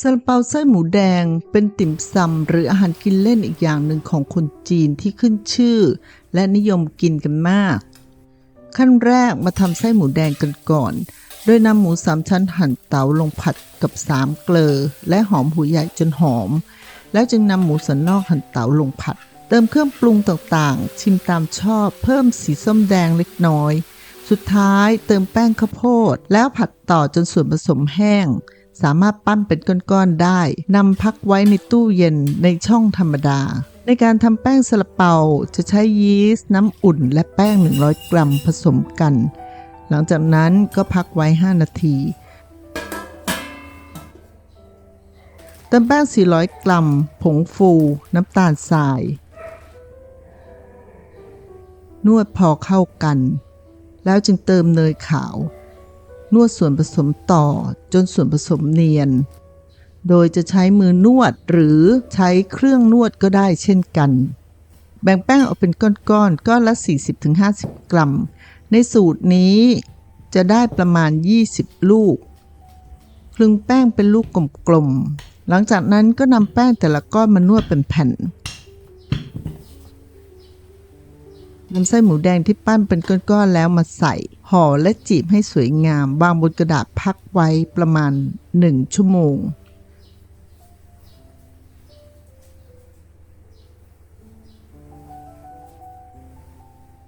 ซาลาเปาไส้หมูแดงเป็นติ่มซำหรืออาหารกินเล่นอีกอย่างหนึ่งของคนจีนที่ขึ้นชื่อ และนิยมกินกันมาก ขั้นแรกมาทำไส้หมูแดงกันก่อน โดยนำหมูสามชั้นหั่นเตาลงผัดกับสามเกลอและหอมหัวใหญ่จนหอม แล้วจึงนำหมูสันนอกหั่นเตาลงผัด เติมเครื่องปรุงต่างๆ ชิมตามชอบเพิ่มสีส้มแดงเล็กน้อย สุดท้ายเติมแป้งข้าวโพด แล้วผัดต่อจนส่วนผสมแห้ง สามารถปั้นเป็นก้อนๆได้นำพักไว้ในตู้เย็นในช่องธรรมดา ในการทำแป้งซาลาเปาจะใช้ยีสต์น้ำอุ่น และแป้ง 100 กรัมผสมกัน หลังจากนั้นก็พักไว้ 5 นาทีเติมแป้ง 400 กรัม ผงฟู น้ำตาลทราย นวดพอเข้ากัน แล้วจึงเติมเนยขาว นวดส่วนผสมต่อจนส่วนผสมเนียน โดยจะใช้มือนวดหรือใช้เครื่องนวดก็ได้เช่นกัน แบ่งแป้งออกเป็นก้อนๆก้อนก้อนละ 40-50 กรัม ในสูตรนี้จะได้ประมาณ 20 ลูก คลึงแป้งเป็นลูกกลมๆ หลังจากนั้นก็นำแป้งแต่ละก้อนมานวดเป็นแผ่น นำไส้หมูแดงที่ปั้นเป็นก้อนๆแล้วมาใส่ ห่อและจีบให้สวยงาม วางบนกระดาษพักไว้ประมาณ 1 ชั่วโมง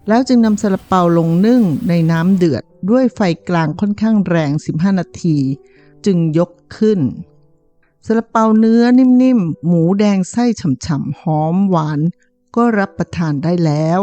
แล้วจึงนำซาลาเปาลงนึ่งในน้ำเดือดด้วยไฟกลางค่อนข้างแรง 15 นาที จึงยกขึ้นซาลาเปาเนื้อนิ่มๆ หมูแดงไส้ฉ่ำๆ หอมหวาน ก็รับประทานได้แล้ว